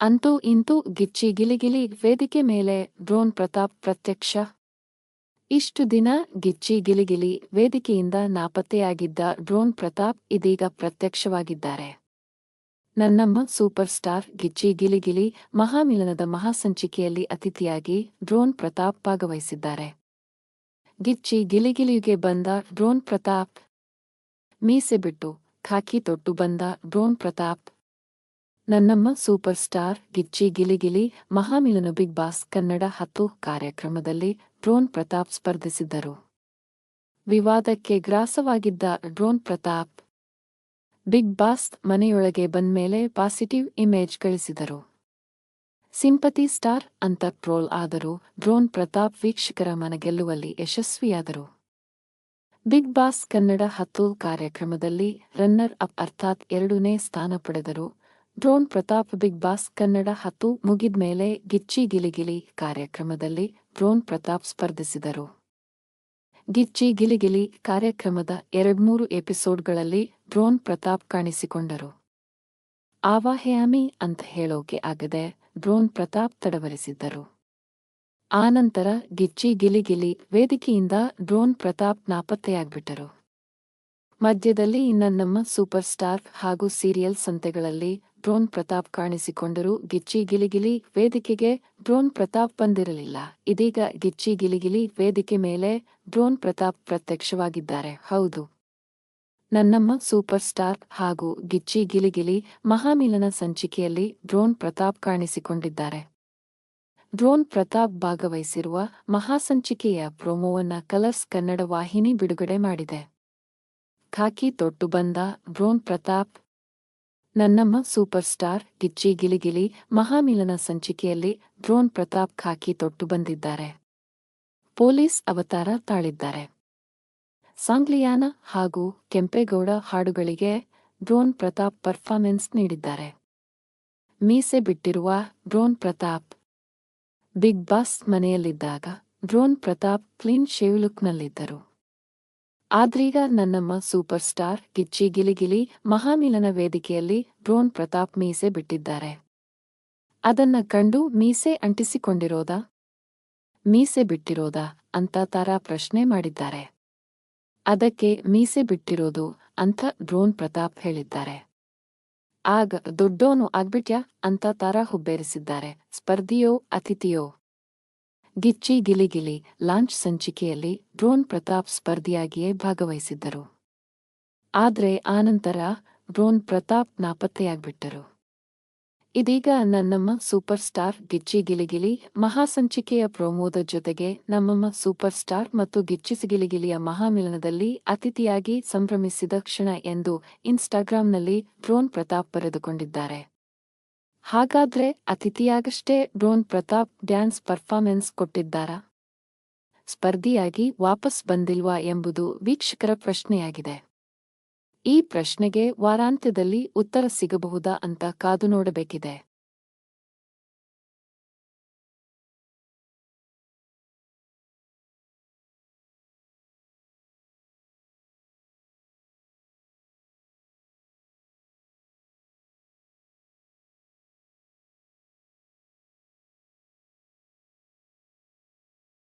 ಅಂತೂ ಇಂತೂ ಗಿಚ್ಚಿ ಗಿಲಿಗಿಲಿ ವೇದಿಕೆ ಮೇಲೆ ಡ್ರೋನ್ ಪ್ರತಾಪ್ ಪ್ರತ್ಯಕ್ಷ. ಇಷ್ಟು ದಿನ ಗಿಚ್ಚಿ ಗಿಲಿಗಿಲಿ ವೇದಿಕೆಯಿಂದ ನಾಪತ್ತೆಯಾಗಿದ್ದ ಡ್ರೋನ್ ಪ್ರತಾಪ್ ಇದೀಗ ಪ್ರತ್ಯಕ್ಷವಾಗಿದ್ದಾರೆ. ನನ್ನಮ್ಮ ಸೂಪರ್ ಸ್ಟಾರ್ ಗಿಚ್ಚಿ ಗಿಲಿಗಿಲಿ ಮಹಾಮಿಲನದ ಮಹಾಸಂಚಿಕೆಯಲ್ಲಿ ಅತಿಥಿಯಾಗಿ ಡ್ರೋನ್ ಪ್ರತಾಪ್ ಭಾಗವಹಿಸಿದ್ದಾರೆ. ಗಿಚ್ಚಿ ಗಿಲಿಗಿಲಿಗೆ ಬಂದ ಡ್ರೋನ್ ಪ್ರತಾಪ್. ಮೀಸೆ ಬಿಟ್ಟು, ಖಾಕಿ ತೊಟ್ಟು ಬಂದ ಡ್ರೋನ್ ಪ್ರತಾಪ್. ನನ್ನಮ್ಮ super star Gicchi Giligili Mahamilana Bigg Boss Kannada ಹತ್ತು ಕಾರ್ಯಕ್ರಮದಲ್ಲಿ ಡ್ರೋನ್ ಪ್ರತಾಪ್ ಸ್ಪರ್ಧಿಸಿದ್ದರು. ವಿವಾದಕ್ಕೆ ಗ್ರಾಸವಾಗಿದ್ದ ಡ್ರೋನ್ ಪ್ರತಾಪ್ ಬಿಗ್ ಬಾಸ್ ಮನೆಯೊಳಗೆ ಬಂದ್ಮೇಲೆ ಪಾಸಿಟಿವ್ ಇಮೇಜ್ ಗಳಿಸಿದರು. ಸಿಂಪತಿ ಸ್ಟಾರ್ ಅಂತ ಟ್ರೋಲ್ ಆದರೂ ಡ್ರೋನ್ ಪ್ರತಾಪ್ ವೀಕ್ಷಕರ ಮನಗೆಲ್ಲುವಲ್ಲಿ ಯಶಸ್ವಿಯಾದರು. ಬಿಗ್ ಬಾಸ್ ಕನ್ನಡ ಹತ್ತು ಕಾರ್ಯಕ್ರಮದಲ್ಲಿ ರನ್ನರ್ ಅಪ್ ಅರ್ಥಾತ್ ಎರಡನೇ ಸ್ಥಾನ ಪಡೆದರು. Drone Pratap Bigg Boss Kannada ಹತ್ತು ಮುಗಿದ್ಮೇಲೆ ಗಿಚ್ಚಿ ಗಿಲಿಗಿಲಿ ಕಾರ್ಯಕ್ರಮದಲ್ಲಿ ಡ್ರೋನ್ ಪ್ರತಾಪ್ ಸ್ಪರ್ಧಿಸಿದರು. ಗಿಚ್ಚಿ ಗಿಲಿಗಿಲಿ ಕಾರ್ಯಕ್ರಮದ ಎರಡ್ಮೂರು ಎಪಿಸೋಡ್ಗಳಲ್ಲಿ ಡ್ರೋನ್ ಪ್ರತಾಪ್ ಕಾಣಿಸಿಕೊಂಡರು. ಆವಾಹ್ಯಾಮಿ ಅಂತ ಹೇಳೋಕೆ ಆಗದೆ ಡ್ರೋನ್ ಪ್ರತಾಪ್ ತಡವರಿಸಿದ್ದರು. ಆನಂತರ ಗಿಚ್ಚಿ ಗಿಲಿಗಿಲಿ ವೇದಿಕೆಯಿಂದ ಡ್ರೋನ್ ಪ್ರತಾಪ್ ನಾಪತ್ತೆಯಾಗ್ಬಿಟ್ಟರು. ಮಧ್ಯದಲ್ಲಿ ನನ್ನಮ್ಮ ಸೂಪರ್ ಸ್ಟಾರ್ ಹಾಗೂ ಸೀರಿಯಲ್ ಸಂತೆಗಳಲ್ಲಿ ಡ್ರೋನ್ ಪ್ರತಾಪ್ ಕಾಣಿಸಿಕೊಂಡರೂ ಗಿಚ್ಚಿ ಗಿಲಿಗಿಲಿ ವೇದಿಕೆಗೆ ಡ್ರೋನ್ ಪ್ರತಾಪ್ ಬಂದಿರಲಿಲ್ಲ. ಇದೀಗ ಗಿಚ್ಚಿ ಗಿಲಿಗಿಲಿ ವೇದಿಕೆ ಮೇಲೆ ಡ್ರೋನ್ ಪ್ರತಾಪ್ ಪ್ರತ್ಯಕ್ಷವಾಗಿದ್ದಾರೆ. ಹೌದು. ನನ್ನಮ್ಮ ಸೂಪರ್ ಸ್ಟಾರ್ ಹಾಗೂ ಗಿಚ್ಚಿ ಗಿಲಿಗಿಲಿ ಮಹಾಮಿಲನ ಸಂಚಿಕೆಯಲ್ಲಿ ಡ್ರೋನ್ ಪ್ರತಾಪ್ ಕಾಣಿಸಿಕೊಂಡಿದ್ದಾರೆ. ಡ್ರೋನ್ ಪ್ರತಾಪ್ ಭಾಗವಹಿಸಿರುವ ಮಹಾಸಂಚಿಕೆಯ ಪ್ರೊಮೋವನ್ನ ಕಲರ್ಸ್ ಕನ್ನಡ ವಾಹಿನಿ ಬಿಡುಗಡೆ ಮಾಡಿದೆ. ಖಾಕಿ ತೊಟ್ಟು ಬಂದ ಡ್ರೋನ್ ಪ್ರತಾಪ್ ನನ್ನಮ್ಮ ಸೂಪರ್ ಸ್ಟಾರ್ ಗಿಚ್ಚಿ ಗಿಲಿಗಿಲಿ ಮಹಾಮಿಲನ ಸಂಚಿಕೆಯಲ್ಲಿ ಡ್ರೋನ್ ಪ್ರತಾಪ್ ಖಾಕಿ ತೊಟ್ಟು ಬಂದಿದ್ದಾರೆ. ಪೊಲೀಸ್ ಅವತಾರ ತಾಳಿದ್ದಾರೆ. ಸಾಂಗ್ಲಿಯಾನ ಹಾಗೂ ಕೆಂಪೇಗೌಡ ಹಾಡುಗಳಿಗೆ ಡ್ರೋನ್ ಪ್ರತಾಪ್ ಪರ್ಫಾರ್ಮೆನ್ಸ್ ನೀಡಿದ್ದಾರೆ. ಮೀಸೆ ಬಿಟ್ಟಿರುವ ಡ್ರೋನ್ ಪ್ರತಾಪ್. ಬಿಗ್ ಬಾಸ್ ಮನೆಯಲ್ಲಿದ್ದಾಗ ಡ್ರೋನ್ ಪ್ರತಾಪ್ ಕ್ಲೀನ್ ಶೇವ್ ಲುಕ್ನಲ್ಲಿದ್ದರು. ಆದ್ರೀಗ ನನ್ನಮ್ಮ ಸೂಪರ್ ಸ್ಟಾರ್ ಕಿಚ್ಚಿ ಗಿಲಿಗಿಲಿ ಮಹಾಮಿಲನ ವೇದಿಕೆಯಲ್ಲಿ ಡ್ರೋನ್ ಪ್ರತಾಪ್ ಮೀಸೆ ಬಿಟ್ಟಿದ್ದಾರೆ. ಅದನ್ನ ಕಂಡು ಮೀಸೆ ಅಂಟಿಸಿಕೊಂಡಿರೋದ? ಮೀಸೆ ಬಿಟ್ಟಿರೋದ? ಅಂತ ತಾರಾ ಪ್ರಶ್ನೆ ಮಾಡಿದ್ದಾರೆ. ಅದಕ್ಕೆ ಮೀಸೆ ಬಿಟ್ಟಿರೋದು ಅಂತ ಡ್ರೋನ್ ಪ್ರತಾಪ್ ಹೇಳಿದ್ದಾರೆ. ಆಗ ದೊಡ್ಡೋನು ಆಗ್ಬಿಟ್ಯಾ? ಅಂತ ತಾರಾ ಹುಬ್ಬೇರಿಸಿದ್ದಾರೆ. ಸ್ಪರ್ಧಿಯೋ, ಅತಿಥಿಯೋ? ಗಿಚ್ಚಿ ಗಿಲಿಗಿಲಿ ಲಾಂಚ್ ಸಂಚಿಕೆಯಲ್ಲಿ ಡ್ರೋನ್ ಪ್ರತಾಪ್ ಸ್ಪರ್ಧಿಯಾಗಿಯೇ ಭಾಗವಹಿಸಿದ್ದರು. ಆದರೆ ಆನಂತರ ಡ್ರೋನ್ ಪ್ರತಾಪ್ ನಾಪತ್ತೆಯಾಗ್ಬಿಟ್ಟರು. ಇದೀಗ ನನ್ನಮ್ಮ ಸೂಪರ್ ಸ್ಟಾರ್ ಗಿಚ್ಚಿ ಗಿಲಿಗಿಲಿ ಮಹಾಸಂಚಿಕೆಯ ಪ್ರೋಮೋದ ಜೊತೆಗೆ ನಮ್ಮಮ್ಮ ಸೂಪರ್ ಸ್ಟಾರ್ ಮತ್ತು ಗಿಚ್ಚಿಸಿಗಿಲಿಗಿಲಿಯ ಮಹಾಮಿಲನದಲ್ಲಿ ಅತಿಥಿಯಾಗಿ ಸಂಭ್ರಮಿಸಿದ ಕ್ಷಣ ಎಂದು ಇನ್ಸ್ಟಾಗ್ರಾಂನಲ್ಲಿ ಡ್ರೋನ್ ಪ್ರತಾಪ್ ಬರೆದುಕೊಂಡಿದ್ದಾರೆ. ಹಾಗಾದ್ರೆ ಅತಿಥಿಯಾಗಷ್ಟೇ ಡ್ರೋನ್ ಪ್ರತಾಪ್ ಡ್ಯಾನ್ಸ್ ಪರ್ಫಾರ್ಮೆನ್ಸ್ ಕೊಟ್ಟಿದ್ದಾರಾ? ಸ್ಪರ್ಧಿಯಾಗಿ ವಾಪಸ್ ಬಂದಿಲ್ವಾ ಎಂಬುದು ವೀಕ್ಷಕರ ಪ್ರಶ್ನೆಯಾಗಿದೆ. ಈ ಪ್ರಶ್ನೆಗೆ ವಾರಾಂತ್ಯದಲ್ಲಿ ಉತ್ತರ ಸಿಗಬಹುದಾ ಅಂತ ಕಾದು ನೋಡಬೇಕಿದೆ.